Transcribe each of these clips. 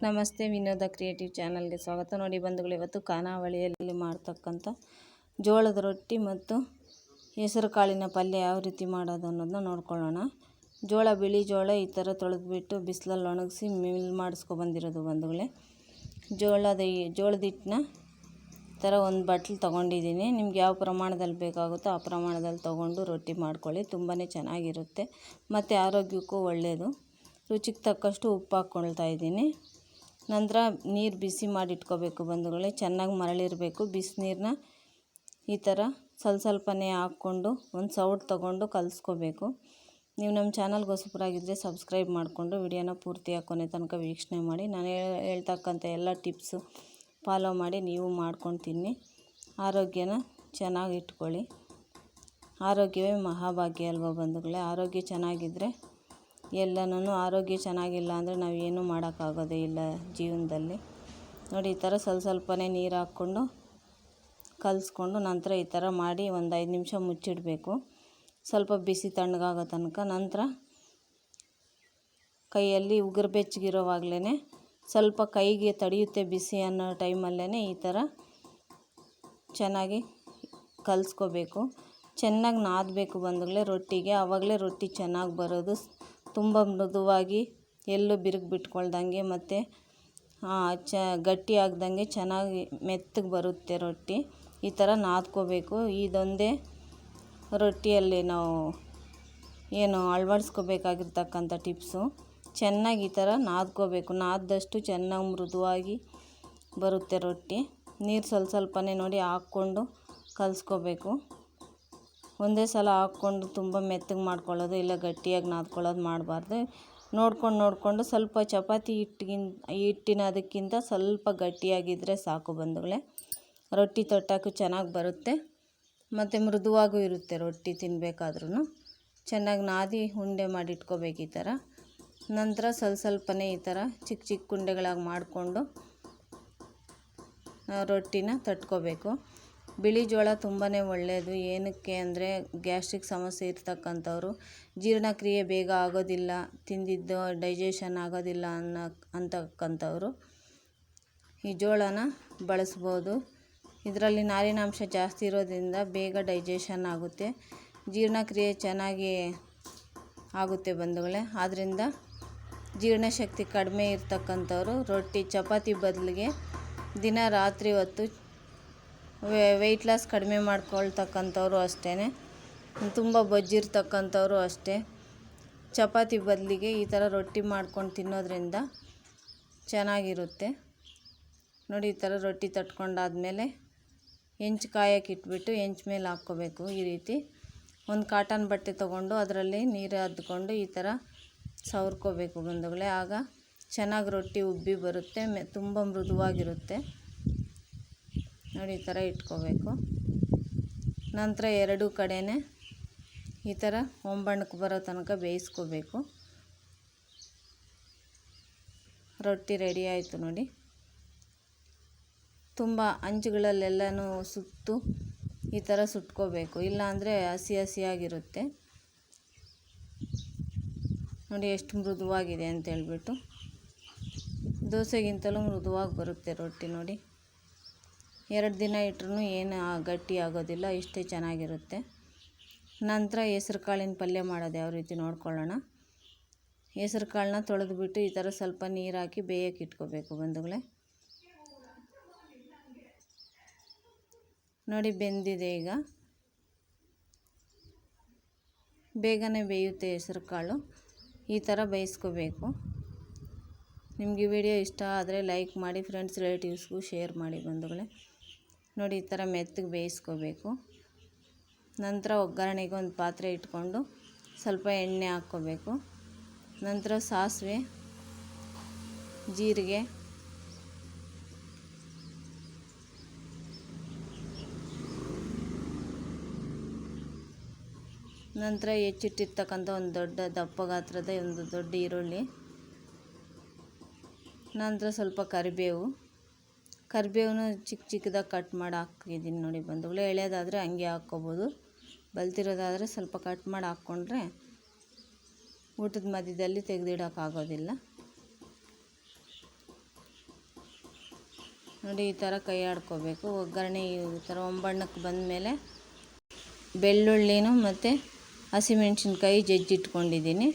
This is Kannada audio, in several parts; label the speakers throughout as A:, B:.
A: ನಮಸ್ತೆ, ವಿನೋದ ಕ್ರಿಯೇಟಿವ್ ಚಾನಲ್ಗೆ ಸ್ವಾಗತ. ನೋಡಿ ಬಂಧುಗಳು, ಇವತ್ತು ಖಾನಾವಳಿಯಲ್ಲಿ ಮಾಡ್ತಕ್ಕಂಥ ಜೋಳದ ರೊಟ್ಟಿ ಮತ್ತು ಹೆಸರು ಕಾಳಿನ ಪಲ್ಯ ಯಾವ ರೀತಿ ಮಾಡೋದು ಅನ್ನೋದನ್ನ ನೋಡ್ಕೊಳ್ಳೋಣ. ಜೋಳ, ಬಿಳಿ ಜೋಳ ಈ ಥರ ತೊಳೆದ್ಬಿಟ್ಟು ಬಿಸಿಲಲ್ಲಿ ಒಣಗಿಸಿ ಮಿಲ್ ಮಾಡಿಸ್ಕೊಬಂದಿರೋದು ಬಂಧುಗಳೇ. ಜೋಳದ ಜೋಳದ ಹಿಟ್ಟನ್ನ ಈ ಥರ ಒಂದು ಬಟ್ಲು ತೊಗೊಂಡಿದ್ದೀನಿ. ನಿಮ್ಗೆ ಯಾವ ಪ್ರಮಾಣದಲ್ಲಿ ಬೇಕಾಗುತ್ತೋ ಆ ಪ್ರಮಾಣದಲ್ಲಿ ತೊಗೊಂಡು ರೊಟ್ಟಿ ಮಾಡ್ಕೊಳ್ಳಿ. ತುಂಬಾ ಚೆನ್ನಾಗಿರುತ್ತೆ. ಮತ್ತು ಆರೋಗ್ಯಕ್ಕೂ ಒಳ್ಳೆಯದು ರುಚಿಗೆ ತಕ್ಕಷ್ಟು ಉಪ್ಪು ಹಾಕ್ಕೊಳ್ತಾ ಇದ್ದೀನಿ. ನಂತರ ನೀರು ಬಿಸಿ ಮಾಡಿ ಇಟ್ಕೋಬೇಕು ಬಂಧುಗಳೇ. ಚೆನ್ನಾಗಿ ಮರಳಿರಬೇಕು. ಬಿಸಿನೀರನ್ನ ಈ ಥರ ಸ್ವಲ್ಪ ಸ್ವಲ್ಪನೇ ಹಾಕ್ಕೊಂಡು ಒಂದು ಸೌಟ್ ತೊಗೊಂಡು ಕಲಿಸ್ಕೋಬೇಕು. ನೀವು ನಮ್ಮ ಚಾನಲ್ಗೆ ಹೊಸಬರಾಗಿದ್ದರೆ ಸಬ್ಸ್ಕ್ರೈಬ್ ಮಾಡಿಕೊಂಡು ವಿಡಿಯೋನ ಪೂರ್ತಿಯಾಗಿ ಕೊನೆ ತನಕ ವೀಕ್ಷಣೆ ಮಾಡಿ. ನಾನು ಹೇಳ್- ಹೇಳ್ತಕ್ಕಂಥ ಎಲ್ಲ ಟಿಪ್ಸು ಫಾಲೋ ಮಾಡಿ ನೀವು ಮಾಡ್ಕೊಂಡು ತಿನ್ನಿ. ಆರೋಗ್ಯನ ಚೆನ್ನಾಗಿ ಇಟ್ಕೊಳ್ಳಿ. ಆರೋಗ್ಯವೇ ಮಹಾಭಾಗ್ಯ ಅಲ್ವಾ ಬಂಧುಗಳೇ. ಆರೋಗ್ಯ ಚೆನ್ನಾಗಿದ್ದರೆ ಎಲ್ಲನೂ ಆರೋಗ್ಯ ಚೆನ್ನಾಗಿಲ್ಲ ಅಂದರೆ ನಾವು ಏನೂ ಮಾಡೋಕ್ಕಾಗೋದೇ ಇಲ್ಲ ಜೀವನದಲ್ಲಿ. ನೋಡಿ, ಈ ಥರ ಸ್ವಲ್ಪ ಸ್ವಲ್ಪನೇ ನೀರು ಹಾಕ್ಕೊಂಡು ಕಲಿಸ್ಕೊಂಡು ನಂತರ ಈ ಥರ ಮಾಡಿ ಒಂದು ಐದು ನಿಮಿಷ ಮುಚ್ಚಿಡಬೇಕು. ಸ್ವಲ್ಪ ಬಿಸಿ ತಣ್ಣಗಾಗೋ ತನಕ. ನಂತರ ಕೈಯಲ್ಲಿ ಉಗುರು ಬೆಚ್ಚಗಿರೋವಾಗಲೇ ಸ್ವಲ್ಪ ಕೈಗೆ ತಡೆಯುತ್ತೆ ಬಿಸಿ ಅನ್ನೋ ಟೈಮಲ್ಲೇ ಈ ಥರ ಚೆನ್ನಾಗಿ ಕಲಿಸ್ಕೋಬೇಕು. ಚೆನ್ನಾಗಿ ನಾದಬೇಕು ಬಂದಾಗಲೇ ರೊಟ್ಟಿಗೆ. ಆವಾಗಲೇ ರೊಟ್ಟಿ ಚೆನ್ನಾಗಿ ಬರೋದು ತುಂಬ ಮೃದುವಾಗಿ ಎಲ್ಲೂ ಬಿರುಕು ಬಿಟ್ಕೊಳ್ದಂಗೆ ಮತ್ತು ಚ, ಗಟ್ಟಿ ಆಗ್ದಂಗೆ ಚೆನ್ನಾಗಿ ಮೆತ್ತಗೆ ಬರುತ್ತೆ ರೊಟ್ಟಿ. ಈ ಥರ ನಾದ್ಕೋಬೇಕು. ಇದೊಂದೇ ರೊಟ್ಟಿಯಲ್ಲಿ ನಾವು ಏನು ಅಳವಡಿಸ್ಕೋಬೇಕಾಗಿರ್ತಕ್ಕಂಥ ಟಿಪ್ಸು. ಚೆನ್ನಾಗಿ ಈ ಥರ ನಾದ್ಕೋಬೇಕು. ನಾದ್ದಷ್ಟು ಚೆನ್ನಾಗಿ ಮೃದುವಾಗಿ ಬರುತ್ತೆ ರೊಟ್ಟಿ. ನೀರು ಸ್ವಲ್ಪ ಸ್ವಲ್ಪನೇ ನೋಡಿ ಹಾಕ್ಕೊಂಡು ಕಲಿಸ್ಕೋಬೇಕು. ಒಂದೇ ಸಲ ಹಾಕ್ಕೊಂಡು ತುಂಬ ಮೆತ್ತಗೆ ಮಾಡ್ಕೊಳ್ಳೋದು ಇಲ್ಲ ಗಟ್ಟಿಯಾಗಿ ನಾದ್ಕೊಳ್ಳೋದು ಮಾಡಬಾರ್ದು. ನೋಡ್ಕೊಂಡು ನೋಡಿಕೊಂಡು ಸ್ವಲ್ಪ ಚಪಾತಿ ಹಿಟ್ಟಿನ ಅದಕ್ಕಿಂತ ಸ್ವಲ್ಪ ಗಟ್ಟಿಯಾಗಿದ್ದರೆ ಸಾಕು ಬಂಧುಗಳೇ. ರೊಟ್ಟಿ ತೊಟ್ಟಕ್ಕೂ ಚೆನ್ನಾಗಿ ಬರುತ್ತೆ. ಮತ್ತು ಮೃದುವಾಗೂ ಇರುತ್ತೆ ರೊಟ್ಟಿ ತಿನ್ನಬೇಕಾದ್ರೂ ಚೆನ್ನಾಗಿ ನಾದಿ ಉಂಡೆ ಮಾಡಿ ಇಟ್ಕೋಬೇಕು ಈ ಥರ. ನಂತರ ಸ್ವಲ್ಪ ಸ್ವಲ್ಪನೇ ಈ ಥರ ಚಿಕ್ಕ ಚಿಕ್ಕ ಉಂಡೆಗಳಾಗಿ ಮಾಡಿಕೊಂಡು ರೊಟ್ಟಿನ ತಟ್ಕೋಬೇಕು. ಬಿಳಿ ಜೋಳ ತುಂಬಾ ಒಳ್ಳೆಯದು ಏನಕ್ಕೆ ಅಂದರೆ ಗ್ಯಾಸ್ಟ್ರಿಕ್ ಸಮಸ್ಯೆ ಇರ್ತಕ್ಕಂಥವ್ರು ಜೀರ್ಣಕ್ರಿಯೆ ಬೇಗ ಆಗೋದಿಲ್ಲ, ತಿಂದಿದ್ದು ಡೈಜೆಷನ್ ಆಗೋದಿಲ್ಲ ಅನ್ನೋ ಅಂತಕ್ಕಂಥವ್ರು ಈ ಜೋಳನ ಬಳಸ್ಬೋದು. ಇದರಲ್ಲಿ ನಾರಿನಾಂಶ ಜಾಸ್ತಿ ಇರೋದ್ರಿಂದ ಬೇಗ ಡೈಜೆಷನ್ ಆಗುತ್ತೆ. ಜೀರ್ಣಕ್ರಿಯೆ ಚೆನ್ನಾಗಿ ಆಗುತ್ತೆ ಬಂಧುಗಳೇ. ಆದ್ದರಿಂದ ಜೀರ್ಣಶಕ್ತಿ ಕಡಿಮೆ ಇರ್ತಕ್ಕಂಥವ್ರು ರೊಟ್ಟಿ, ಚಪಾತಿ ಬದಲಿಗೆ ದಿನ ರಾತ್ರಿ ಹೊತ್ತು ವೆಯ್ಟ್ ಲಾಸ್ ಕಡಿಮೆ ಮಾಡ್ಕೊಳ್ತಕ್ಕಂಥವ್ರು ಅಷ್ಟೇ ತುಂಬ ಬೊಜ್ಜಿರ್ತಕ್ಕಂಥವ್ರು ಅಷ್ಟೇ. ಚಪಾತಿ ಬದಲಿಗೆ ಈ ಥರ ರೊಟ್ಟಿ ಮಾಡ್ಕೊಂಡು ತಿನ್ನೋದ್ರಿಂದ ಚೆನ್ನಾಗಿರುತ್ತೆ. ನೋಡಿ, ಈ ಥರ ರೊಟ್ಟಿ ತಟ್ಕೊಂಡಾದಮೇಲೆ ಹೆಂಚು ಕಾಯಕ್ಕೆ ಇಟ್ಬಿಟ್ಟು ಹೆಂಚು ಮೇಲೆ ಹಾಕ್ಕೋಬೇಕು ಈ ರೀತಿ. ಒಂದು ಕಾಟನ್ ಬಟ್ಟೆ ತೊಗೊಂಡು ಅದರಲ್ಲಿ ನೀರು ಅದ್ಕೊಂಡು ಈ ಥರ ಸವರ್ಕೋಬೇಕು ಬಂಧುಗಳೇ. ಆಗ ಚೆನ್ನಾಗಿ ರೊಟ್ಟಿ ಉಬ್ಬಿ ಬರುತ್ತೆ, ಮೆ ತುಂಬ ಮೃದುವಾಗಿರುತ್ತೆ. ನೋಡಿ, ಈ ಥರ ಇಟ್ಕೋಬೇಕು. ನಂತರ ಎರಡೂ ಕಡೆನೇ ಈ ಥರ ಹೊಂಬಣ್ಣಕ್ಕೆ ಬರೋ ತನಕ ಬೇಯಿಸ್ಕೋಬೇಕು. ರೊಟ್ಟಿ ರೆಡಿ ಆಯಿತು ನೋಡಿ. ತುಂಬ ಅಂಚುಗಳಲ್ಲೆಲ್ಲನೂ ಸುತ್ತು ಈ ಥರ ಸುಟ್ಕೋಬೇಕು. ಇಲ್ಲಾಂದರೆ ಹಸಿ ಹಸಿಯಾಗಿರುತ್ತೆ. ನೋಡಿ, ಎಷ್ಟು ಮೃದುವಾಗಿದೆ ಅಂತ ಹೇಳ್ಬಿಟ್ಟು. ದೋಸೆಗಿಂತಲೂ ಮೃದುವಾಗಿ ಬರುತ್ತೆ ರೊಟ್ಟಿ ನೋಡಿ. ಎರಡು ದಿನ ಇಟ್ರೂ ಏನು ಗಟ್ಟಿ ಆಗೋದಿಲ್ಲ, ಇಷ್ಟೇ ಚೆನ್ನಾಗಿರುತ್ತೆ. ನಂತರ ಹೆಸ್ರು ಕಾಳಿನ ಪಲ್ಯ ಮಾಡೋದು ಯಾವ ರೀತಿ ನೋಡ್ಕೊಳ್ಳೋಣ. ಹೆಸ್ರು ಕಾಳನ್ನ ತೊಳೆದ್ಬಿಟ್ಟು ಈ ಥರ ಸ್ವಲ್ಪ ನೀರು ಹಾಕಿ ಬೇಯಕ್ಕೆ ಇಟ್ಕೋಬೇಕು ಬಂಧುಗಳೇ. ನೋಡಿ ಬೆಂದಿದೆ ಈಗ. ಬೇಗನೆ ಬೇಯುತ್ತೆ ಹೆಸ್ರು ಕಾಳು ಈ ಥರ ಬೇಯಿಸ್ಕೋಬೇಕು. ನಿಮಗೆ ವಿಡಿಯೋ ಇಷ್ಟ ಆದರೆ ಲೈಕ್ ಮಾಡಿ ಫ್ರೆಂಡ್ಸ್ ರಿಲೇಟಿವ್ಸ್ಗೂ ಶೇರ್ ಮಾಡಿ ಬಂಧುಗಳೇ. ನೋಡಿ ಈ ಥರ ಮೆತ್ತಗೆ ಬೇಯಿಸ್ಕೋಬೇಕು. ನಂತರ ಒಗ್ಗರಣೆಗೆ ಒಂದು ಪಾತ್ರೆ ಇಟ್ಕೊಂಡು ಸ್ವಲ್ಪ ಎಣ್ಣೆ ಹಾಕ್ಕೋಬೇಕು. ನಂತರ ಸಾಸಿವೆ, ಜೀರಿಗೆ, ನಂತರ ಹೆಚ್ಚಿಟ್ಟಿರ್ತಕ್ಕಂಥ ಒಂದು ದೊಡ್ಡ ದಪ್ಪ ಗಾತ್ರದ ಒಂದು ದೊಡ್ಡ ಈರುಳ್ಳಿ, ನಂತರ ಸ್ವಲ್ಪ ಕರಿಬೇವು. ಕರಿಬೇವನ್ನ ಚಿಕ್ಕ ಚಿಕ್ಕದಾಗಿ ಕಟ್ ಮಾಡಿ ಹಾಕಿದ್ದೀನಿ ನೋಡಿ ಬಂಧುಗಳೇ. ಎಳೆಯೋದಾದರೆ ಹಂಗೆ ಹಾಕ್ಕೋಬೋದು. ಬಲ್ತಿರೋದಾದರೆ ಸ್ವಲ್ಪ ಕಟ್ ಮಾಡಿ ಹಾಕ್ಕೊಂಡ್ರೆ ಊಟದ ಮಧ್ಯದಲ್ಲಿ ತೆಗೆದಿಡೋಕ್ಕಾಗೋದಿಲ್ಲ ನೋಡಿ ಈ ಥರ ಕೈ ಆಡ್ಕೋಬೇಕು. ಒಗ್ಗರಣೆ ಈ ಥರ ಒಂಬಣ್ಣಕ್ಕೆ ಬಂದಮೇಲೆ ಬೆಳ್ಳುಳ್ಳಿನೂ ಮತ್ತು ಹಸಿಮೆಣ್ಸಿನ್ಕಾಯಿ ಜಜ್ಜಿಟ್ಕೊಂಡಿದ್ದೀನಿ.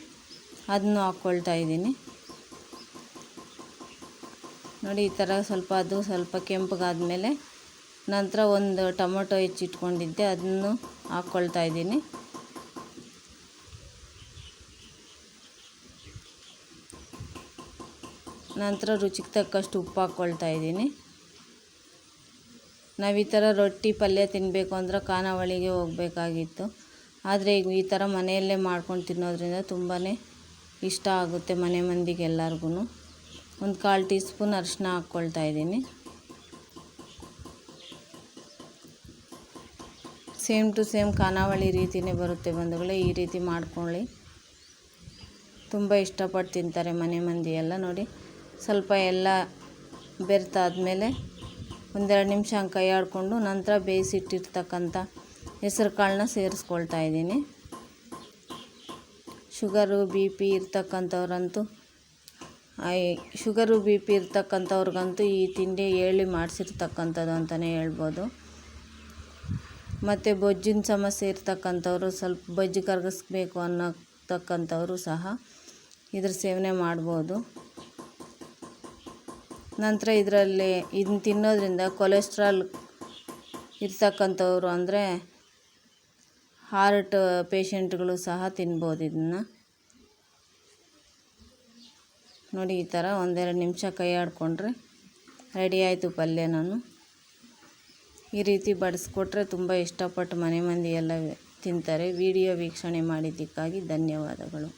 A: ಅದನ್ನು ಹಾಕ್ಕೊಳ್ತಾ ಇದ್ದೀನಿ. ನೋಡಿ, ಈ ಥರ ಸ್ವಲ್ಪ ಅದು ಸ್ವಲ್ಪ ಕೆಂಪಗಾದಮೇಲೆ ನಂತರ ಒಂದು ಟೊಮೊಟೊ ಹೆಚ್ಚಿಟ್ಕೊಂಡಿದ್ದೆ, ಅದನ್ನು ಹಾಕ್ಕೊಳ್ತಾ ಇದ್ದೀನಿ. ನಂತರ ರುಚಿಗೆ ತಕ್ಕಷ್ಟು ಉಪ್ಪು ಹಾಕ್ಕೊಳ್ತಾ ಇದ್ದೀನಿ. ನಾವು ಈ ಥರ ರೊಟ್ಟಿ ಪಲ್ಯ ತಿನ್ನಬೇಕು ಅಂದ್ರೆ ಖಾನಾವಳಿಗೆ ಹೋಗಬೇಕಾಗಿತ್ತು. ಆದರೆ ಈಗ ಈ ಥರ ಮನೆಯಲ್ಲೇ ಮಾಡ್ಕೊಂಡು ತಿನ್ನೋದ್ರಿಂದ ತುಂಬಾ ಇಷ್ಟ ಆಗುತ್ತೆ ಮನೆ ಮಂದಿಗೆ ಎಲ್ಲರಿಗೂ ಒಂದು ಕಾಲು ಟೀ ಸ್ಪೂನ್ ಅರಿಶಿನ ಹಾಕ್ಕೊಳ್ತಾ ಇದ್ದೀನಿ. ಸೇಮ್ ಟು ಸೇಮ್ ಖಾನಾವಳಿ ರೀತಿಯೇ ಬರುತ್ತೆ ಬಂಧುಗಳೇ, ಈ ರೀತಿ ಮಾಡ್ಕೊಳ್ಳಿ. ತುಂಬ ಇಷ್ಟಪಟ್ಟು ತಿಂತಾರೆ ಮನೆ ಮಂದಿ ಎಲ್ಲ ನೋಡಿ. ಸ್ವಲ್ಪ ಎಲ್ಲ ಬೆರ್ತಾದಮೇಲೆ ಒಂದೆರಡು ನಿಮಿಷ ಹಂಗೆ ಕೈ ಆಡಿಕೊಂಡು ನಂತರ ಬೇಯಿಸಿಟ್ಟಿರ್ತಕ್ಕಂಥ ಹೆಸರು ಕಾಳನ್ನ ಸೇರಿಸ್ಕೊಳ್ತಾ ಇದ್ದೀನಿ. ಶುಗರು, ಬಿ ಪಿ ಇರ್ತಕ್ಕಂಥವ್ರಂತೂ ಶುಗರು ಬಿ ಪಿ ಇರ್ತಕ್ಕಂಥವ್ರಿಗಂತೂ ಈ ತಿಂಡಿ ಹೇಳಿ ಮಾಡಿಸಿರ್ತಕ್ಕಂಥದ್ದು ಅಂತಲೇ ಹೇಳ್ಬೋದು. ಮತ್ತು ಬೊಜ್ಜಿನ ಸಮಸ್ಯೆ ಇರ್ತಕ್ಕಂಥವ್ರು ಸ್ವಲ್ಪ ಬೊಜ್ಜು ಕರಗಿಸ್ಬೇಕು ಅನ್ನೋತಕ್ಕಂಥವ್ರು ಸಹ ಇದ್ರ ಸೇವನೆ ಮಾಡ್ಬೋದು. ನಂತರ ಇದರಲ್ಲಿ ಇದನ್ನ ತಿನ್ನೋದ್ರಿಂದ ಕೊಲೆಸ್ಟ್ರಾಲ್ ಇರ್ತಕ್ಕಂಥವ್ರು ಅಂದರೆ ಹಾರ್ಟ್ ಪೇಷಂಟ್ಗಳು ಸಹ ತಿನ್ಬೋದು ಇದನ್ನು. ನೋಡಿ ಈ ಥರ ಒಂದೆರಡು ನಿಮಿಷ ಕೈ ಆಡಿಕೊಂಡ್ರೆ ರೆಡಿ ಆಯಿತು ಪಲ್ಯ ನಾನು. ಈ ರೀತಿ ಬಡಿಸ್ಕೊಟ್ರೆ ತುಂಬ ಇಷ್ಟಪಟ್ಟು ಮನೆ ಮಂದಿ ಎಲ್ಲ ತಿಂತಾರೆ. ವಿಡಿಯೋ ವೀಕ್ಷಣೆ ಮಾಡಿದ್ದಕ್ಕಾಗಿ ಧನ್ಯವಾದಗಳು.